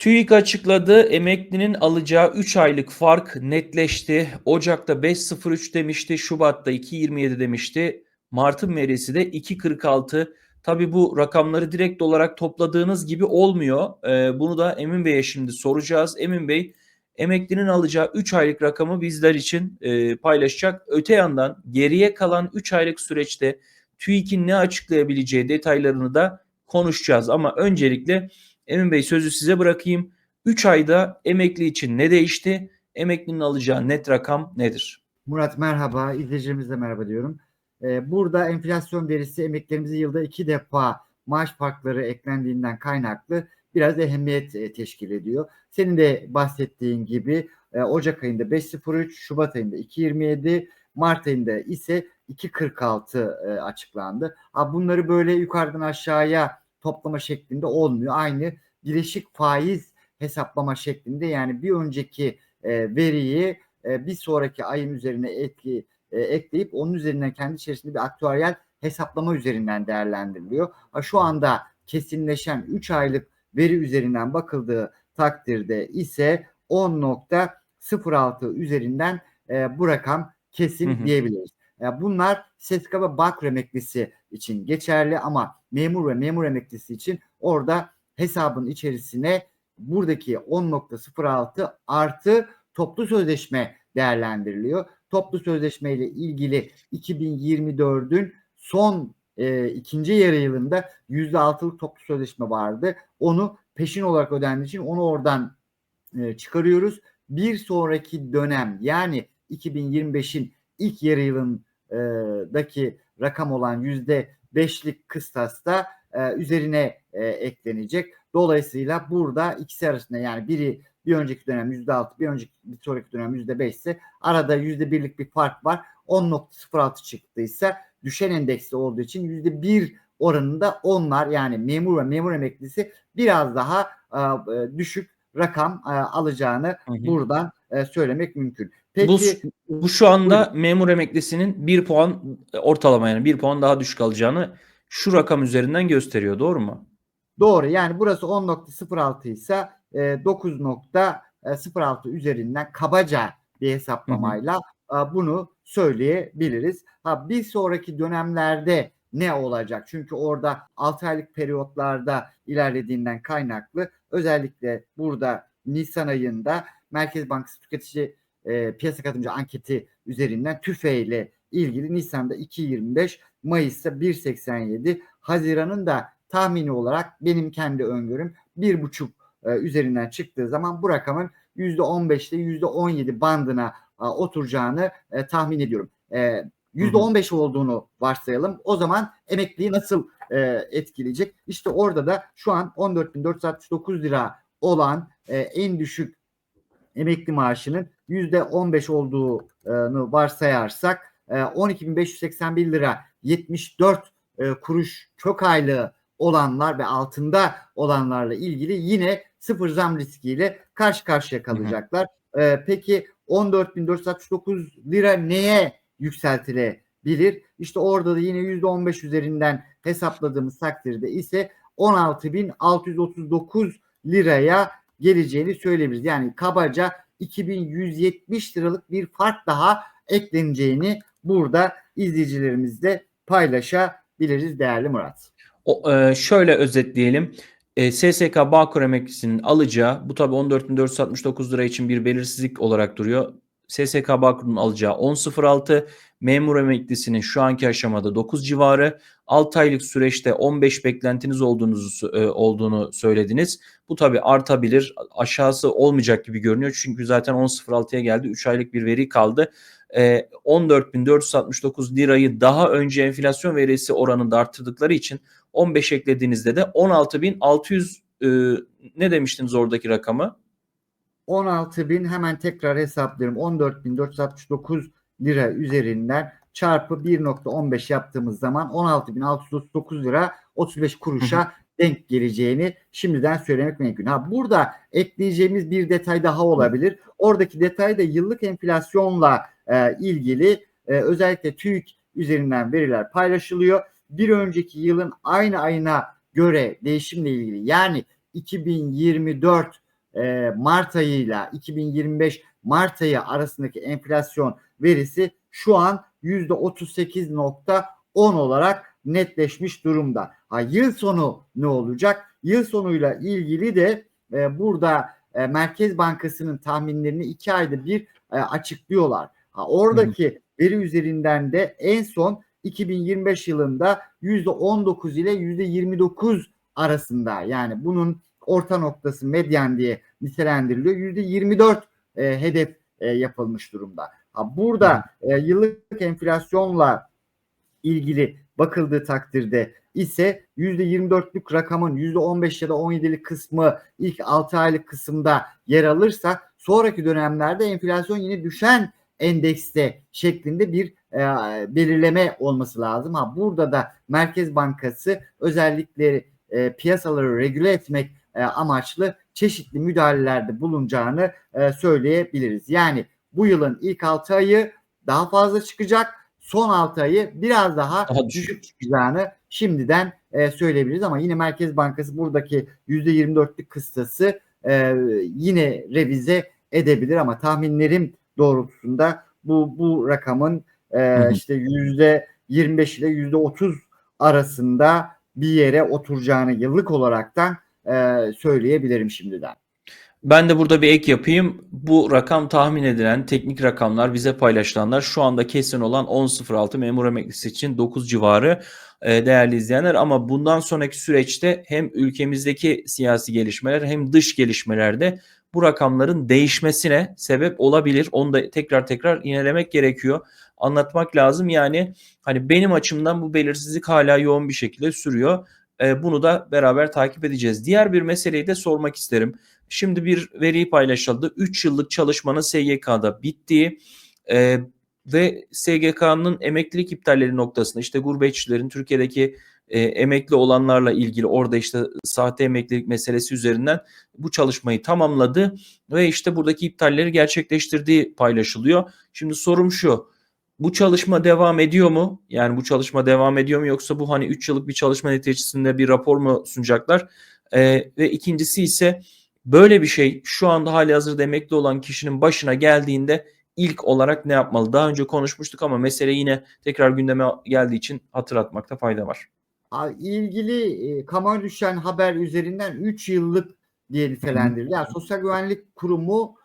TÜİK açıkladı. Emeklinin alacağı 3 aylık fark netleşti. Ocak'ta 5.03 demişti. Şubat'ta 2.27 demişti. Mart'ın verisi de 2.46. Tabi bu rakamları direkt olarak topladığınız gibi olmuyor. Ee, bunu da Emin Bey'e şimdi soracağız. Emin Bey emeklinin alacağı 3 aylık rakamı bizler için e, paylaşacak. Öte yandan geriye kalan 3 aylık süreçte TÜİK'in ne açıklayabileceği detaylarını da konuşacağız. Ama öncelikle Emin Bey sözü size bırakayım. 3 ayda emekli için ne değişti? Emeklinin alacağı net rakam nedir? Murat merhaba, izleyicilerimize merhaba diyorum. Ee, burada enflasyon verisi emeklerimizi yılda iki defa maaş farkları eklendiğinden kaynaklı biraz ehemmiyet e, teşkil ediyor. Senin de bahsettiğin gibi e, Ocak ayında 5.03, Şubat ayında 2.27, Mart ayında ise 2.46 e, açıklandı. Bunları böyle yukarıdan aşağıya toplama şeklinde olmuyor. Aynı bileşik faiz hesaplama şeklinde yani bir önceki e, veriyi e, bir sonraki ayın üzerine etki e, ekleyip onun üzerinden kendi içerisinde bir aktüeryel hesaplama üzerinden değerlendiriliyor. Ha, şu anda kesinleşen 3 aylık veri üzerinden bakıldığı takdirde ise 10.06 üzerinden e, bu rakam kesin Hı hı. diyebiliriz. E, bunlar SESKA ve BAKR emeklisi için geçerli ama memur ve memur emeklisi için orada hesabın içerisine buradaki 10.06 artı toplu sözleşme değerlendiriliyor. Toplu sözleşme ile ilgili 2024'ün son e, ikinci yarı yılında %6'lık toplu sözleşme vardı. Onu peşin olarak ödendiği için onu oradan e, çıkarıyoruz. Bir sonraki dönem yani 2025'in ilk yarı yılındaki rakam olan yüzde beşlik kıstasta e, üzerine e, eklenecek. Dolayısıyla burada ikisi arasında yani biri bir önceki dönem yüzde altı, bir önceki bir sonraki dönem yüzde beş ise arada yüzde birlik bir fark var. 10.06 çıktıysa düşen endeksli olduğu için yüzde bir oranında onlar yani memur ve memur emeklisi biraz daha e, düşük rakam e, alacağını Hı hı. buradan e, söylemek mümkün. Bu, Peki bu şu anda memur emeklisinin 1 puan ortalama yani 1 puan daha düşük alacağını şu rakam üzerinden gösteriyor. Doğru mu? Doğru yani burası 10.06 ise e, 9.06 üzerinden kabaca bir hesaplamayla e, bunu söyleyebiliriz. Ha bir sonraki dönemlerde ne olacak? Çünkü orada 6 aylık periyotlarda ilerlediğinden kaynaklı özellikle burada Nisan ayında Merkez Bankası tüketici e, piyasa katılımcı anketi üzerinden TÜFE ile ilgili Nisan'da 2.25, Mayıs'ta 1.87, Haziran'ın da tahmini olarak benim kendi öngörüm bir buçuk e, üzerinden çıktığı zaman bu rakamın %15 ile %17 bandına e, oturacağını e, tahmin ediyorum. E, %15 olduğunu varsayalım. O zaman emekliyi nasıl e, etkileyecek? İşte orada da şu an 14.469 lira olan e, en düşük emekli maaşının %15 olduğunu varsayarsak e, 12.581 lira 74 e, kuruş çok aylığı olanlar ve altında olanlarla ilgili yine sıfır zam riskiyle karşı karşıya kalacaklar. E, peki 14.469 lira neye yükseltilebilir? İşte orada da yine %15 üzerinden hesapladığımız takdirde ise 16.639 liraya geleceğini söyleyebiliriz. Yani kabaca 2170 liralık bir fark daha ekleneceğini burada izleyicilerimizle paylaşabiliriz değerli Murat. O, e, şöyle özetleyelim. E, SSK Bağkur emeklisinin alacağı bu tabi 14.469 lira için bir belirsizlik olarak duruyor. SSK Bağkur'un alacağı 10.06, memur emeklisinin şu anki aşamada 9 civarı, 6 aylık süreçte 15 beklentiniz olduğunuzu e, olduğunu söylediniz. Bu tabi artabilir, aşağısı olmayacak gibi görünüyor çünkü zaten 10.06'ya geldi, 3 aylık bir veri kaldı. E, 14.469 lirayı daha önce enflasyon verisi oranında arttırdıkları için 15 eklediğinizde de 16.600 e, ne demiştiniz oradaki rakamı? 16 bin hemen tekrar hesaplıyorum. 14.469 lira üzerinden çarpı 1.15 yaptığımız zaman 16.639 lira 35 kuruşa denk geleceğini şimdiden söylemek mümkün. Ha burada ekleyeceğimiz bir detay daha olabilir. Oradaki detay da yıllık enflasyonla e, ilgili e, özellikle TÜİK üzerinden veriler paylaşılıyor. Bir önceki yılın aynı ayına göre değişimle ilgili yani 2024 e, Mart ayıyla 2025 Mart ayı arasındaki enflasyon verisi şu an %38.10 olarak netleşmiş durumda. Ha, yıl sonu ne olacak? Yıl sonuyla ilgili de e, burada e, Merkez Bankası'nın tahminlerini iki ayda bir e, açıklıyorlar. Ha, oradaki veri üzerinden de en son 2025 yılında %19 ile %29 arasında yani bunun orta noktası medyan diye nitelendiriliyor. %24 e, hedef e, yapılmış durumda. Ha, burada e, yıllık enflasyonla ilgili bakıldığı takdirde ise %24'lük rakamın %15 ya da 17'lik kısmı ilk 6 aylık kısımda yer alırsa sonraki dönemlerde enflasyon yine düşen endekste şeklinde bir e, belirleme olması lazım. Ha burada da Merkez Bankası özellikle e, piyasaları regüle etmek e, amaçlı çeşitli müdahalelerde bulunacağını e, söyleyebiliriz. Yani bu yılın ilk 6 ayı daha fazla çıkacak. Son 6 ayı biraz daha, Daha düşük çıkacağını şimdiden e, söyleyebiliriz ama yine Merkez Bankası buradaki %24'lük kıstası e, yine revize edebilir ama tahminlerim doğrultusunda bu bu rakamın e, işte yüzde 25 ile yüzde 30 arasında bir yere oturacağını yıllık olaraktan e, söyleyebilirim şimdiden. Ben de burada bir ek yapayım. Bu rakam tahmin edilen teknik rakamlar bize paylaşılanlar şu anda kesin olan 10.06 memur emeklisi için 9 civarı e, değerli izleyenler ama bundan sonraki süreçte hem ülkemizdeki siyasi gelişmeler hem dış gelişmelerde bu rakamların değişmesine sebep olabilir. Onu da tekrar tekrar yinelemek gerekiyor. Anlatmak lazım. Yani hani benim açımdan bu belirsizlik hala yoğun bir şekilde sürüyor. E, bunu da beraber takip edeceğiz. Diğer bir meseleyi de sormak isterim. Şimdi bir veriyi paylaşıldı. 3 yıllık çalışmanın SGK'da bittiği e, ve SGK'nın emeklilik iptalleri noktasında işte gurbetçilerin Türkiye'deki e, emekli olanlarla ilgili orada işte sahte emeklilik meselesi üzerinden bu çalışmayı tamamladı ve işte buradaki iptalleri gerçekleştirdiği paylaşılıyor. Şimdi sorum şu. Bu çalışma devam ediyor mu? Yani bu çalışma devam ediyor mu yoksa bu hani 3 yıllık bir çalışma neticesinde bir rapor mu sunacaklar? E, ve ikincisi ise böyle bir şey şu anda hali hazırda emekli olan kişinin başına geldiğinde ilk olarak ne yapmalı? Daha önce konuşmuştuk ama mesele yine tekrar gündeme geldiği için hatırlatmakta fayda var. İlgili e, kamuoyu düşen haber üzerinden 3 yıllık diye nitelendiriliyor. Yani Sosyal Güvenlik Kurumu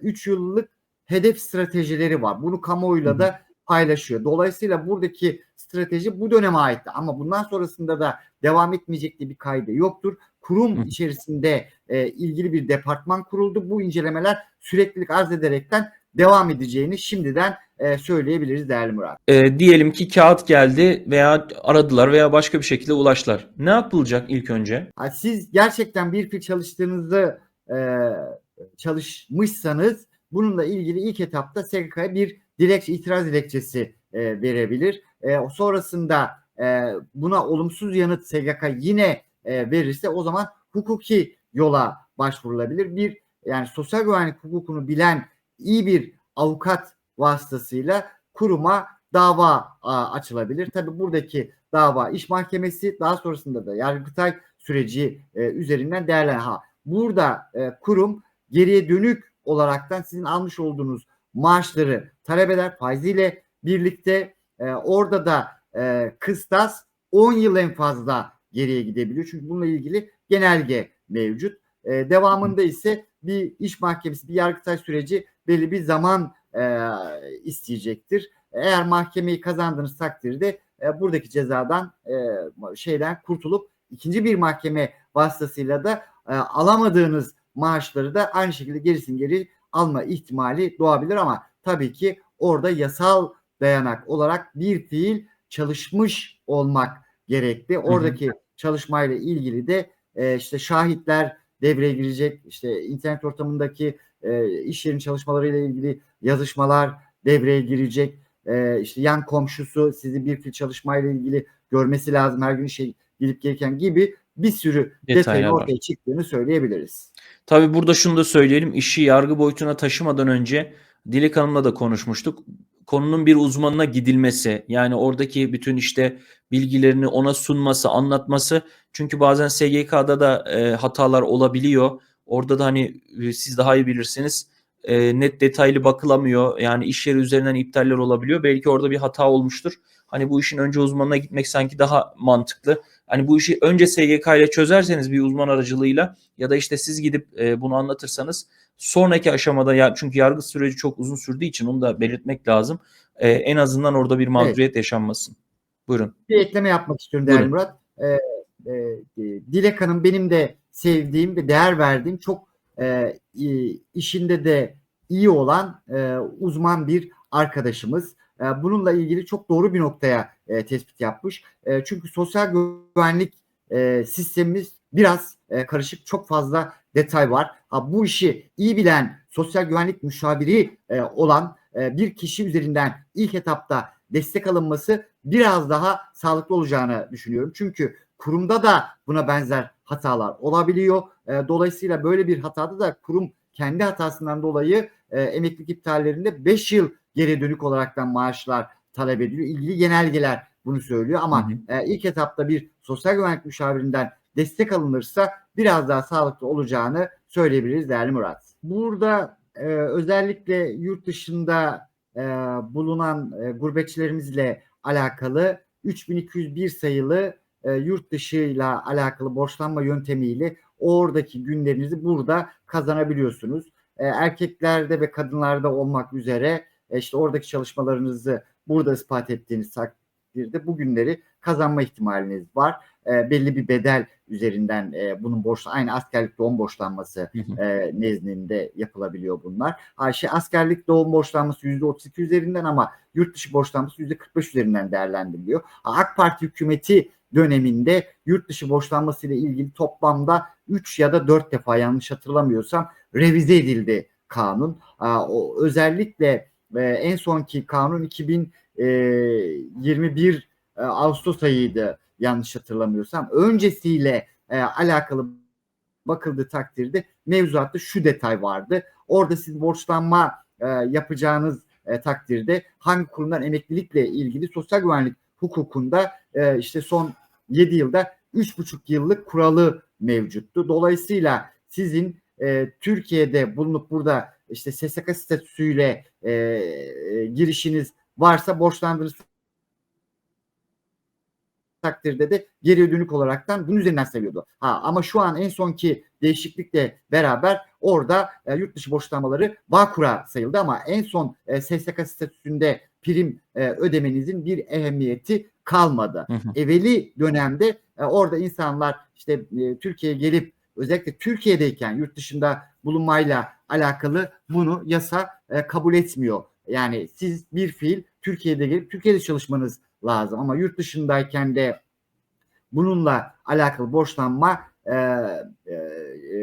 3 yıllık hedef stratejileri var. Bunu kamuoyuyla da paylaşıyor. Dolayısıyla buradaki strateji bu döneme aitti. Ama bundan sonrasında da devam etmeyecek diye bir kaydı yoktur. Kurum içerisinde e, ilgili bir departman kuruldu. Bu incelemeler süreklilik arz ederekten devam edeceğini şimdiden e, söyleyebiliriz değerli Murat. E, diyelim ki kağıt geldi veya aradılar veya başka bir şekilde ulaştılar. Ne yapılacak ilk önce? Siz gerçekten bir fil çalıştığınızı e, çalışmışsanız bununla ilgili ilk etapta SGK'ya bir dilekçe, itiraz dilekçesi e, verebilir. E, sonrasında e, buna olumsuz yanıt SGK yine e, verirse o zaman hukuki yola başvurulabilir. Bir yani sosyal güvenlik hukukunu bilen iyi bir avukat vasıtasıyla kuruma dava a, açılabilir. Tabi buradaki dava iş mahkemesi daha sonrasında da yargıtay süreci e, üzerinden değerlen. Ha burada e, kurum geriye dönük olaraktan sizin almış olduğunuz maaşları talep eder faiziyle birlikte e, orada da e, kıstas 10 yıl en fazla geriye gidebiliyor. Çünkü bununla ilgili genelge mevcut. E, devamında ise bir iş mahkemesi, bir yargıtay süreci belli bir zaman e, isteyecektir. Eğer mahkemeyi kazandığınız takdirde e, buradaki cezadan e, şeyden kurtulup ikinci bir mahkeme vasıtasıyla da e, alamadığınız maaşları da aynı şekilde gerisin geri alma ihtimali doğabilir ama tabii ki orada yasal dayanak olarak bir fiil çalışmış olmak gerekli. Oradaki çalışmayla ilgili de e, işte şahitler devreye girecek. İşte internet ortamındaki e, iş yerinin çalışmalarıyla ilgili yazışmalar devreye girecek. E, işte yan komşusu sizi bir fil çalışmayla ilgili görmesi lazım her gün şey gidip gelirken gibi bir sürü Detaylar detayın var. ortaya çıktığını söyleyebiliriz. Tabii burada şunu da söyleyelim. İşi yargı boyutuna taşımadan önce Dilek Hanım'la da konuşmuştuk. Konunun bir uzmanına gidilmesi yani oradaki bütün işte bilgilerini ona sunması, anlatması. Çünkü bazen SGK'da da e, hatalar olabiliyor. Orada da hani e, siz daha iyi bilirsiniz. E, net detaylı bakılamıyor. Yani iş yeri üzerinden iptaller olabiliyor. Belki orada bir hata olmuştur. Hani bu işin önce uzmanına gitmek sanki daha mantıklı. Hani bu işi önce SGK ile çözerseniz bir uzman aracılığıyla ya da işte siz gidip e, bunu anlatırsanız sonraki aşamada ya çünkü yargı süreci çok uzun sürdüğü için onu da belirtmek lazım. E, en azından orada bir mağduriyet yaşanmasın. Buyurun. bir ekleme yapmak istiyorum değerli Buyurun. Murat. Ee, e, e, Dilek Hanım benim de sevdiğim ve değer verdiğim çok e, işinde de iyi olan e, uzman bir arkadaşımız. E, bununla ilgili çok doğru bir noktaya e, tespit yapmış. E, çünkü sosyal güvenlik e, sistemimiz biraz e, karışık, çok fazla detay var. Ha, bu işi iyi bilen sosyal güvenlik müşaviri e, olan e, bir kişi üzerinden ilk etapta destek alınması biraz daha sağlıklı olacağını düşünüyorum. Çünkü kurumda da buna benzer hatalar olabiliyor. E, dolayısıyla böyle bir hatada da kurum kendi hatasından dolayı e, emeklilik iptallerinde 5 yıl geri dönük olaraktan maaşlar talep ediliyor. İlgili genelgeler bunu söylüyor ama Hı hı. e, ilk etapta bir sosyal güvenlik müşavirinden destek alınırsa biraz daha sağlıklı olacağını söyleyebiliriz değerli Murat. Burada e, özellikle yurt dışında e, bulunan e, gurbetçilerimizle alakalı 3201 sayılı e, yurt dışıyla alakalı borçlanma yöntemiyle oradaki günlerinizi burada kazanabiliyorsunuz. E, erkeklerde ve kadınlarda olmak üzere e, işte oradaki çalışmalarınızı burada ispat ettiğiniz takdirde bu günleri kazanma ihtimaliniz var. E, belli bir bedel üzerinden e, bunun borç aynı askerlik doğum borçlanması e, nezdinde yapılabiliyor bunlar. Ayşe askerlik doğum borçlanması %32 üzerinden ama yurt dışı borçlanması %45 üzerinden değerlendiriliyor. AK Parti hükümeti döneminde yurt dışı borçlanması ile ilgili toplamda 3 ya da 4 defa yanlış hatırlamıyorsam revize edildi kanun. Özellikle e, en sonki kanun 2021 e, Ağustos ayıydı yanlış hatırlamıyorsam. Öncesiyle e, alakalı bakıldığı takdirde mevzuatta şu detay vardı. Orada siz borçlanma e, yapacağınız e, takdirde hangi kurumdan emeklilikle ilgili sosyal güvenlik hukukunda e, işte son 7 yılda 3,5 yıllık kuralı mevcuttu. Dolayısıyla sizin e, Türkiye'de bulunup burada işte SSK statüsüyle e, e, girişiniz varsa borçlandığınız takdirde de geriye dönük olaraktan bunun üzerinden seviyordu. Ha ama şu an en sonki değişiklikle beraber orada e, yurt dışı borçlanmaları Bağkur'a sayıldı ama en son e, SSK statüsünde prim e, ödemenizin bir ehemmiyeti kalmadı. Hı hı. Evveli dönemde e, orada insanlar işte e, Türkiye'ye gelip özellikle Türkiye'deyken yurt dışında bulunmayla alakalı bunu yasa e, kabul etmiyor. Yani siz bir fiil Türkiye'de gelip Türkiye'de çalışmanız lazım ama yurt dışındayken de bununla alakalı borçlanma e, e,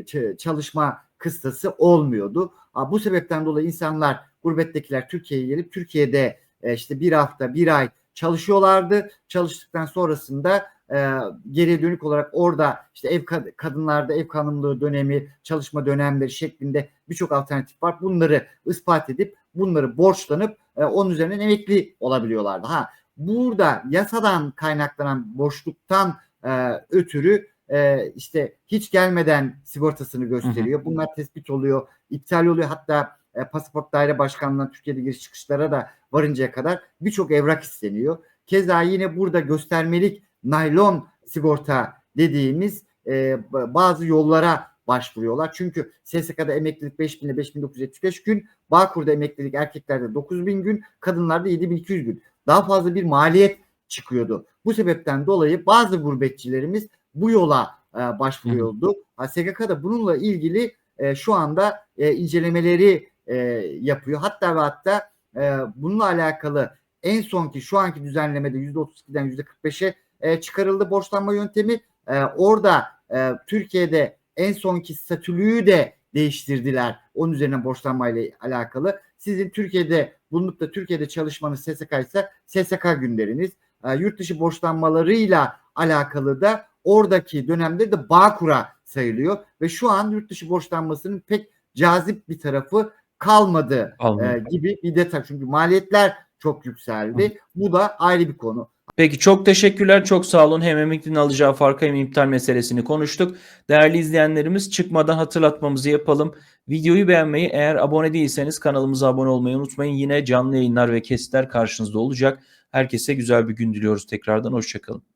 ç- çalışma kıstası olmuyordu. Bu sebepten dolayı insanlar gurbettekiler Türkiye'ye gelip Türkiye'de e, işte bir hafta bir ay çalışıyorlardı. Çalıştıktan sonrasında e, geriye dönük olarak orada işte ev kad- kadınlarda ev hanımlığı dönemi, çalışma dönemleri şeklinde birçok alternatif var. Bunları ispat edip bunları borçlanıp e, onun üzerinden emekli olabiliyorlardı. Ha burada yasadan kaynaklanan boşluktan e, ötürü e, işte hiç gelmeden sigortasını gösteriyor. Bunlar tespit oluyor, iptal oluyor. Hatta e, pasaport daire başkanlığından Türkiye'de giriş çıkışlara da varıncaya kadar birçok evrak isteniyor. Keza yine burada göstermelik naylon sigorta dediğimiz e, bazı yollara başvuruyorlar. Çünkü SSK'da emeklilik 5000 ile 5975 gün, Bağkur'da emeklilik erkeklerde 9000 gün, kadınlarda 7200 gün. Daha fazla bir maliyet çıkıyordu. Bu sebepten dolayı bazı gurbetçilerimiz bu yola e, başvuruyordu. Ha, SGK da bununla ilgili e, şu anda e, incelemeleri e, yapıyor. Hatta ve hatta e, bununla alakalı en sonki şu anki düzenlemede %32'den %45'e e, çıkarıldı borçlanma yöntemi. E, orada e, Türkiye'de en sonki statülüğü de değiştirdiler. Onun üzerine borçlanmayla alakalı. Sizin Türkiye'de bulunup da Türkiye'de çalışmanız SSK ise SSK günleriniz. E, yurt dışı borçlanmalarıyla alakalı da oradaki dönemde de Bağkur'a sayılıyor ve şu an yurt dışı borçlanmasının pek cazip bir tarafı kalmadı e, gibi bir detay. Çünkü maliyetler çok yükseldi. Bu da ayrı bir konu. Peki çok teşekkürler. Çok sağ olun. Hem emeklinin alacağı farkı hem iptal meselesini konuştuk. Değerli izleyenlerimiz çıkmadan hatırlatmamızı yapalım. Videoyu beğenmeyi eğer abone değilseniz kanalımıza abone olmayı unutmayın. Yine canlı yayınlar ve kesitler karşınızda olacak. Herkese güzel bir gün diliyoruz tekrardan. Hoşçakalın.